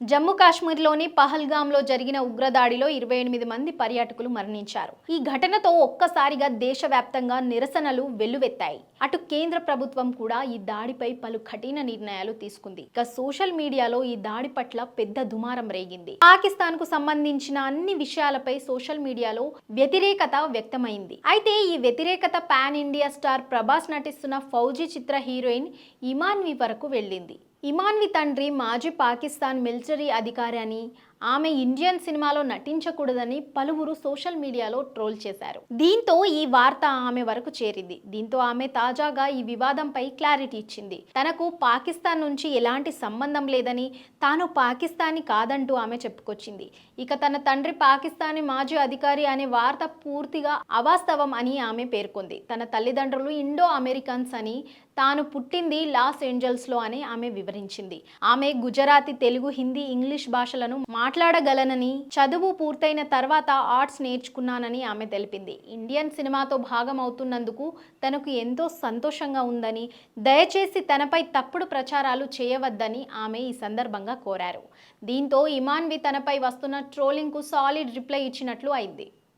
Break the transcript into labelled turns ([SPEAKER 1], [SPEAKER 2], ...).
[SPEAKER 1] జమ్మూ కాశ్మీర్లోని పహల్గామ్లో జరిగిన ఉగ్రదాడిలో ఇరవై ఎనిమిది మంది పర్యాటకులు మరణించారు. ఈ ఘటనతో ఒక్కసారిగా దేశవ్యాప్తంగా నిరసనలు వెల్లువెత్తాయి. అటు కేంద్ర ప్రభుత్వం కూడా ఈ దాడిపై పలు కఠిన నిర్ణయాలు తీసుకుంది. ఇక సోషల్ మీడియాలో ఈ దాడి పట్ల పెద్ద దుమారం రేగింది. పాకిస్తాన్కు సంబంధించిన అన్ని విషయాలపై సోషల్ మీడియాలో వ్యతిరేకత వ్యక్తమైంది. అయితే ఈ వ్యతిరేకత పాన్ ఇండియా స్టార్ ప్రభాస్ నటిస్తున్న ఫౌజీ చిత్ర హీరోయిన్ ఇమాన్వి వరకు వెళ్ళింది. ఇమాన్వి తండ్రి మాజీ పాకిస్తాన్ మిలిటరీ అధికారి అని ఆమె ఇండియన్ సినిమాలో నటించకూడదని పలువురు సోషల్ మీడియాలో ట్రోల్ చేశారు. దీంతో ఈ వార్త ఆమె వరకు చేరింది. దీంతో ఆమె తాజాగా ఈ వివాదంపై క్లారిటీ ఇచ్చింది. తనకు పాకిస్తాన్ నుంచి ఎలాంటి సంబంధం లేదని తాను పాకిస్తానీ కాదంటూ ఆమె చెప్పుకొచ్చింది. ఇక తన తండ్రి పాకిస్తానీ మాజీ అధికారి అనే వార్త పూర్తిగా అవాస్తవం అని ఆమె పేర్కొంది. తన తల్లిదండ్రులు ఇండో అమెరికన్స్ అని తాను పుట్టింది లాస్ ఏంజల్స్లో అని ఆమె వివరించింది. ఆమె గుజరాతీ తెలుగు హిందీ ఇంగ్లీష్ భాషలను మాట్లాడగలనని చదువు పూర్తయిన తర్వాత ఆర్ట్స్ నేర్చుకున్నానని ఆమె తెలిపింది. ఇండియన్ సినిమాతో భాగం అవుతున్నందుకు తనకు ఎంతో సంతోషంగా ఉందని దయచేసి తనపై తప్పుడు ప్రచారాలు చేయవద్దని ఆమె ఈ సందర్భంగా కోరారు. దీంతో ఇమాన్వి తనపై వస్తున్న ట్రోలింగ్కు సాలిడ్ రిప్లై ఇచ్చినట్లు అయింది.